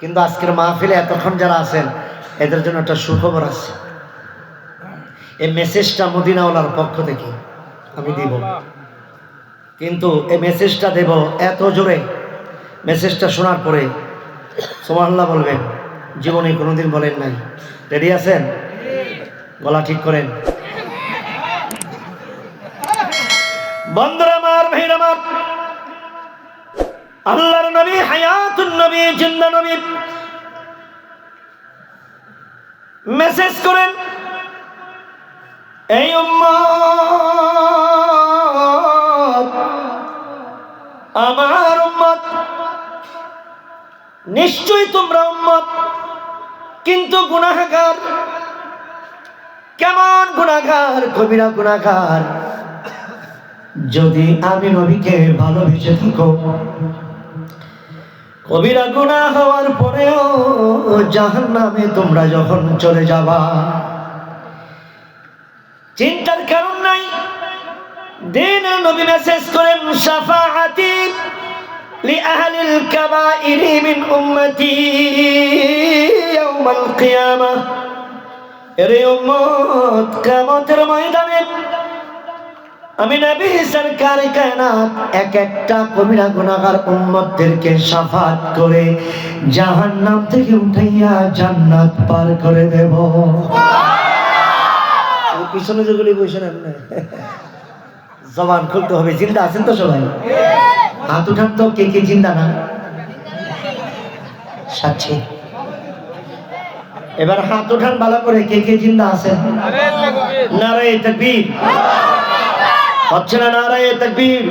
কিন্তু আজকের মাহফিলে এতক্ষণ যারা আছেন, এদের জন্য একটা সুখবর আছে। এই মেসেজটা মদিনাওয়ালার পক্ষ থেকে আমি দিব। কিন্তু এই মেসেজটা দেব এত জোরে। মেসেজটা শোনার পরে সোমাল্লাহ বলবেন, জীবনে কোনোদিন বলেন নাই। রেডি আছেন? গলা ঠিক করেন। বন্ধুরা, আমার, ভাইরা, আমার। আল্লাহর নবী, হায়াতুন নবী, জিন্দা নবী। মেসেজ করেন, এই উম্মত, আমার উম্মত, নিশ্চয়ই তোমরা উম্মত, কিন্তু গুনাহগার, কেমন গুনাহগার কবিরা গুনাহগার? যদি আমি নবীকে ভালোবেসে থাকো কবিরা গুনাহ হওয়ার পরেও জাহান নামে তোমরা যখন চলে যাবা চিন্তার কারণ নাই দিন নবী মেসেজ করেন সাফাআতি لأهل الكبائر من أمتي يوم القيامة এরে উম্মত কিয়ামতের ময়দানে আমি নবী সরকার কায়নাত এক একটা কবিরা গুনাহগার উম্মতদেরকে সাফাত করে জাহান্নাম থেকে উঠাইয়া জান্নাত পার করে দেব। পিছনে যেগুলি বসেন আপনি জবান খুলতে হবে জিন্দা আছেন তো সবাই? হাত উঠান তো কে কে জিন্দা না? সাচ্ছি এবার হাত উঠান ভালো করে কে কে জিন্দা আছেন? নারায় তকবীর। হচ্ছে না নারায় তকবীর?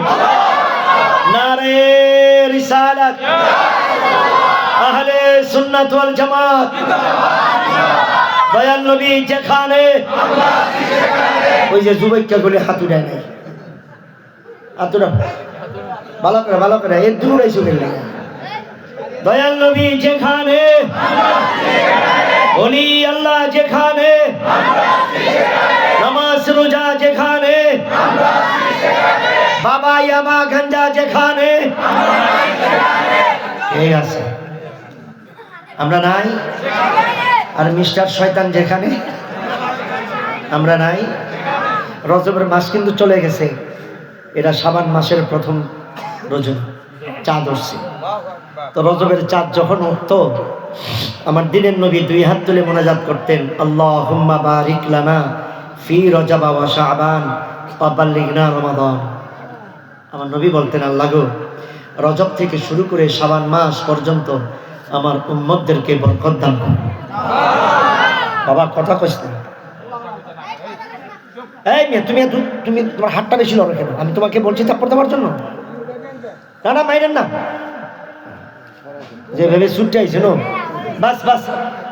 নারায় রিসালাত। আহলে সুন্নাত ওয়াল জামাত। দয়াল নবী যেখানে, ওই যে জুবাইকা গুলি হাত উঠায় নাই। হাত ভালো করে ভালো করে এর দূর এসে গেলে দয়াল নবী যেখানে অলি আল্লাহ যেখানে, নামাজ রোজা যেখানে বাবা ইয়ামা গঞ্জা যেখানে। ঠিক আছে। আমরা নাই? আর মিস্টার শয়তান যেখানে? আমরা নাই? রজবের মাস কিন্তু চলে গেছে। এটা সাবান মাসের প্রথম রজব, চাঁদ উঠছে তো রজবের চাঁদ যখন উঠতো, আমার দিনের নবী দুই হাত তুলে মোনাজাত করতেন আল্লাহ হুম্মা বারিক লানা ফি রজাবা ওয়া শাবান। রমাদান। আমার নবী বলতেন, আল্লাহ রজব থেকে শুরু করে সাবান মাস পর্যন্ত আমার উম্মতদেরকে বরকত দান করো। বাবা, কথা কইস এই মেয়ে, তুমি তুমি তোমার হাতটা বেশি লড়ো কেন? আমি তোমাকে বলছি থাপ্পড় দেওয়ার জন্য। না না, মাইরেন না। যে ভেবে ছুটতে আইছে নো? বাস বাস।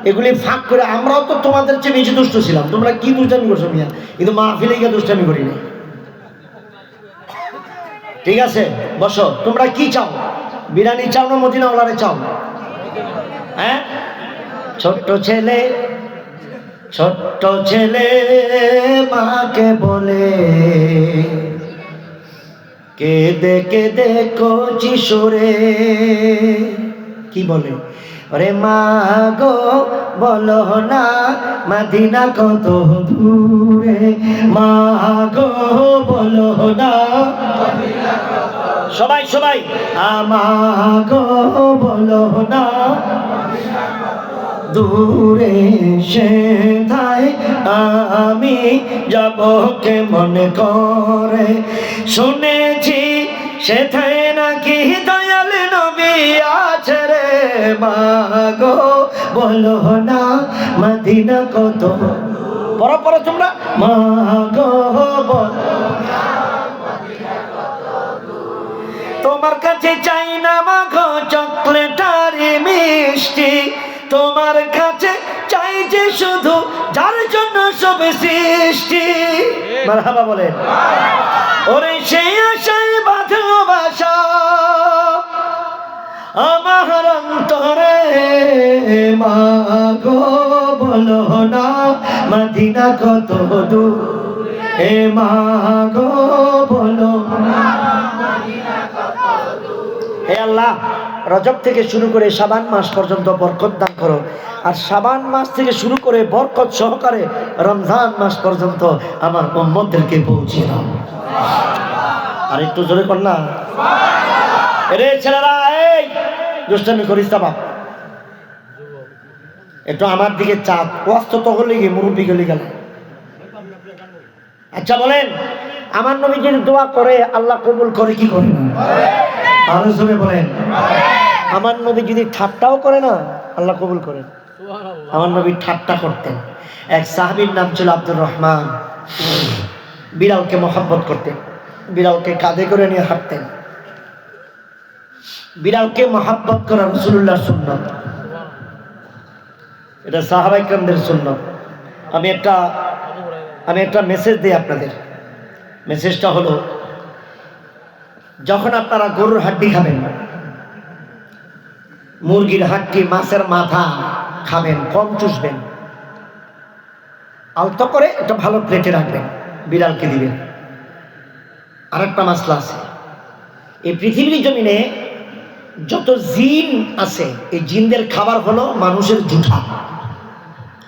এগুলি ফাঁক করে আমরাও তো তোমাদের চেয়ে বেশি দুষ্ট ছিলাম। তোমরা কি দুষ্টামি করছ মিয়া? কিন্তু মাহফিলে গিয়ে দুষ্টামি করি না ঠিক আছে, বসো। তোমরা কি চাও? বিরিয়ানি চাও না মদিনা ওলারে চাও? হ্যাঁ? ছোট্ট ছেলে ছোট্ট ছেলে মাকে বলে, কেঁদে কেঁদে কচি সরে। কি বলে? ওরে মা গো, বলো না, মাদিনা কত দূরে? মা গো, বলো না। সবাই সবাই। আমা গো, বলো না। দূরে সে আমি যাব কে মনে করে? শুনেছি সেথায় নাকি মাগো, বলো না, মদিনা কত? পড়ো পড়ো তোমরা। মাগো তোমার কাছে চাই না মাখো চকলেট আর মিষ্টি। তোমার কাছে চাই যে শুধু, যার জন্য সব সৃষ্টি। মারহাবা বলেন। ওরে সেই আশাই বাঁধলো বাসা। আমার অন্তরে মাগো, বলো না, মদিনা কত দূর? এ মাগো, বলো হে আল্লাহ, রজব থেকে শুরু করে সাবান মাস পর্যন্ত বরকত দান করো। আর সাবান মাস থেকে শুরু করে বরকত সহকারে রমজান মাস পর্যন্ত আমার মোহাম্মদদেরকে পৌঁছে দাও। আর একটু জোরে কর না। রে ছেলেরা দুষ্টামি করিস বাপ একটু আমার দিকে চাপ ওয়াস্ত তখন লিগে মুরব্বী গলি গেল। আচ্ছা বলেন, আমার নবী যদি দোয়া করে, আল্লাহ কবুল করে কি করে? আরও জোরে বলেন। আমার নবী যদি ঠাট্টাও করে না, আল্লাহ কবুল করেন। আমার নবী ঠাট্টা করতেন। এক সাহাবীর নাম ছিল আব্দুর রহমান। বিড়ালকে মহাব্বত করতেন। বিড়ালকে কাঁধে করে নিয়ে হাঁটতেন। বিড়ালকে মহাব্বত করা রসুল্লাহ সুন্নত। এটা সাহাবাইকরামদের সুন্নত। আমি একটা আমি একটা মেসেজ দিই আপনাদের। মেসেজটা হলো, যখন আপনারা গরুর হাড্ডি খাবেন, মুরগির হাড্ডি মাছের মাথা খাবেন, কম চুষবেন, আলতো করে একটা ভালো প্লেটে রাখবেন, বিড়ালকে দিবেন। আর একটা মাসলা আছে। এই পৃথিবীর জমিনে যত জিন আছে, এই জিনদের খাবার হলো মানুষের জুঠা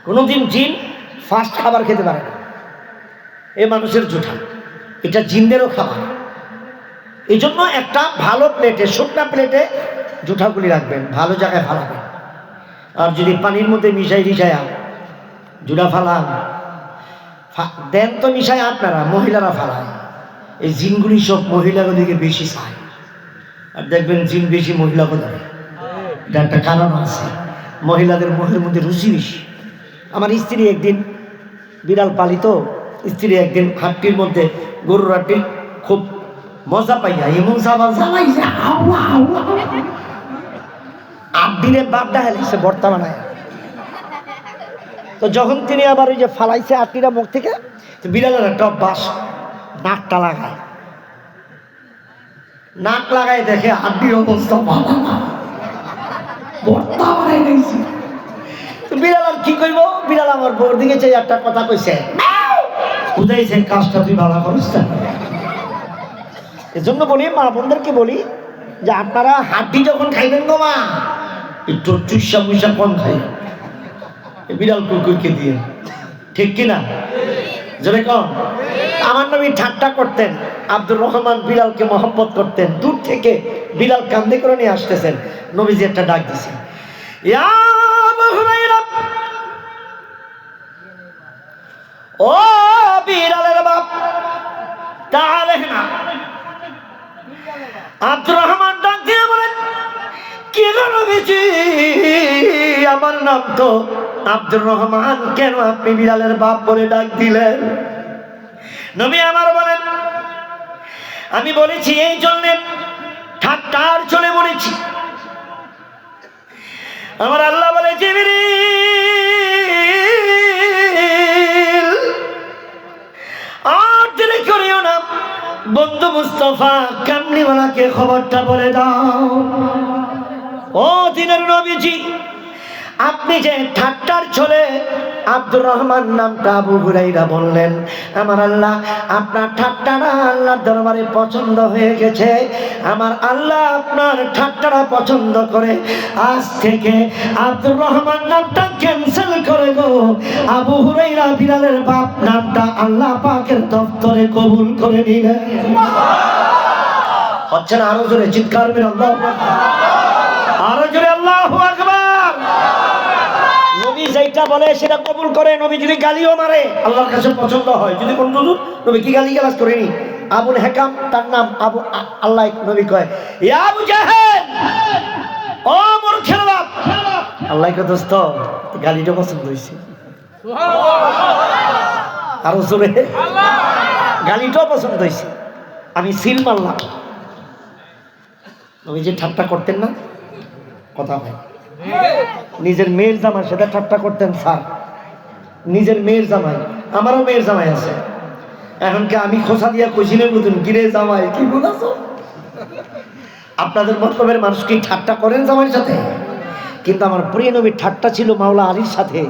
কোনোদিন জিন ফার্স্ট খাবার খেতে পারে না। এ মানুষের জুঠা। এটা জিনদেরও খাবার। এই জন্য একটা ভালো প্লেটে, শুকনা প্লেটে জুঠাগুলি রাখবেন, ভালো জায়গায় ফালাবেন। আর যদি পানির মধ্যে মিশাই রিসায়া জুড়া ফালান দেন তো মিশায় আপনারা, মহিলারা ফালায়। এই জিনগুলি সব মহিলাগুলিকে বেশি চায়। আর দেখবেন জিন বেশি মহিলাকে ধরে এটা একটা কারণ আছে। মহিলাদের মহের মধ্যে রুচি বেশি। আমার স্ত্রী একদিন বিড়াল পালিত, স্ত্রী একদিন হাটটির মধ্যে গরুর হাটটির খুব মজা পাইয়া, এমন আট দিনের বাপ দেখা লাগছে বর্তা তো যখন তিনি আবার ওই যে ফালাইছে আটটিরা মুখ থেকে বিড়ালের একটা অভ্যাস, নাকটা লাগায়। নাক লাগায় দেখে আড্ডির অবস্থা গেছে তো বিড়াল আর কি বিড়াল আমার বউর দিকে চাই একটা কথা কইছে বুঝাইছে, কাজটা তুই ভালো করিস না। এজন্য বলি, মা বোনদেরকে বলি যে আপনারা হাড্ডি যখন খাইবেন গো মা, একটু চুষা মুসা কম খাই বিড়াল কুকুরকে দিয়ে। ঠিক কিনা? জোরে কম আমার নবী ঠাট্টা করতেন, আব্দুর রহমান বিলালকে মহব্বত করতেন, দূর থেকে বিলাল কান্দে করে নিয়ে আসতেছেন, নবীজি একটা ডাক দিছেন ও বিড়ালের বাপ, তাহলে আব্দুর রহমান ডাক দিয়ে বলেন, কি নবীজি, আমার নাম তো আব্দুর রহমান, কেন আপনি বিড়ালের বাপ বলে ডাক দিলেন? নবী আমার বলেন, আমি বলেছি, এই জন্যে ঠাট্টার চলে বলেছি আমার আল্লাহ বলে, জিবরিল, আর দেরি করিও না। বন্ধু মুস্তফা, কামলিওয়ালাকে খবরটা বলে দাও। ও দিনের নবীজি, আপনি যে ঠাট্টার ছলে আব্দুর রহমান নামটা আবু হুরাইরা বললেন, আমার আল্লাহ, আপনার ঠাট্টাটা আল্লাহর দরবারে পছন্দ হয়ে গেছে। আমার আল্লাহ আপনার ঠাট্টাটা পছন্দ করে। আজ থেকে আব্দুর রহমান নামটা ক্যান্সেল করে গো। আবু হুরাইরা বিড়ালের বাপ নামটা আল্লাহ পাকের দপ্তরে কবুল করে নিলেন। হচ্ছে না আরও জোরে, চিৎকার মেরে আল্লাহ আরও জোরে আল্লাহ আকবার নবী যেটা বলে সেটা কবুল করে নবী যদি গালিও মারে আল্লাহর কাছে পছন্দ হয়। যদি কোন হুজুর নবী কি গালি গালাজ করেনি? আবুল হেকাম তার নাম আবু আল্লাহ নবী কয়। আবু জাহেল! ও মূর্খের বাপ! আল্লাহ কে দোস্ত গালিটা পছন্দ হয়েছে। আরও জোরে। গালিটাও পছন্দ হয়েছে। আমি সিল মারলাম। নবী যে ঠাট্টা করতেন না কথা হয়। নিজের মেয়ের জামাই, সেটা ঠাট্টা করতেন স্যার। নিজের মেয়ের জামাই, আমারও মেয়ের জামাই আছে। এখনকে আমি খোসা দিয়া কইছিলেন বুঝুন গিরে জামাই, কি বলেছ? আপনাদের মতলবের মানুষ কি ঠাট্টা করেন জামাইয়ের সাথে? কিন্তু আমার প্রিয় নবীর ঠাট্টা ছিল মাওলা আলীর সাথে,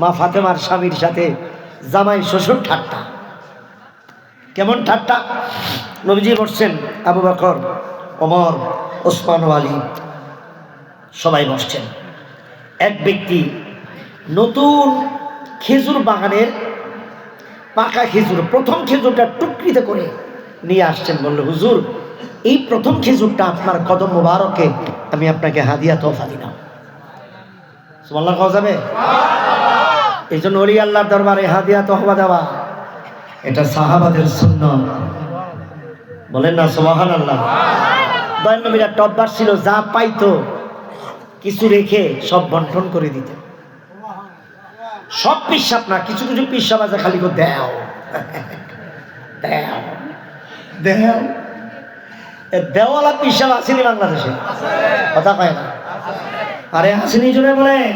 মা ফাতেমার স্বামীর সাথে। জামাই শ্বশুর ঠাট্টা। কেমন ঠাট্টা? নবীজি বসছেন আবু বকর, ওমর, ওসমান আলী। সবাই বসছেন। এক ব্যক্তি নতুন খেজুর বাগানের পাকা খেজুর, প্রথম খেজুরটা টুকরিতে করে নিয়ে আসছেন, বলল, হুজুর, এই প্রথম খেজুরটা আপনার কদম মোবারকে আমি আপনাকে হাদিয়া তোফা দিলাম। সুবহানাল্লাহ খাওয়া যাবে? এই জন্য অলি আল্লাহর দরবারে হাদিয়া তোহবা দেওয়া। এটা সাহাবাদের সুন্নত। বলেন না সোহান আল্লাহ দয়াল নবীরা টপবার ছিল, যা পাইতো কিছু রেখে সব বন্টন করে দিতে। সব পিসাব না কিছু কিছু পিসাব আছে খালি করে দেও। দেও। দেও। দেওয়ালা পিসাব আসেনি বাংলাদেশে। কথা কয় না। আরে আসেনি জোরে বলেন।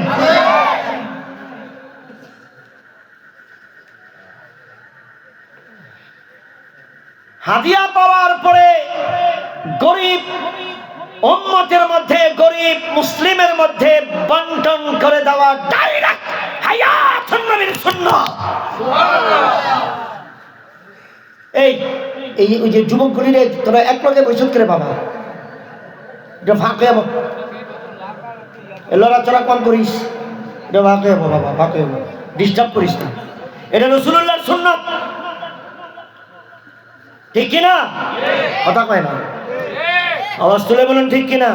হাদিয়া পাওয়ার পরে গরিব উম্মতের মধ্যে, গরিব মুসলিমের মধ্যে বন্টন করে দেওয়া ডাইরেক্ট হায়াতুন নবীর সুন্নাত এই এই, ওই যে যুবকগুলি রে, তোরা এক লগে বৈঠক করে বাবা। এটা ফাঁকে যাব লড়াচড়া কম করিস। এটা ফাঁকে যাব বাবা, ফাঁকে যাব ডিস্টার্ব করিস না। এটা রসুল্লাহর সুন্নাত ঠিক কিনা কথা কয় না। আওয়াজ তুলে বলুন ঠিক কিনা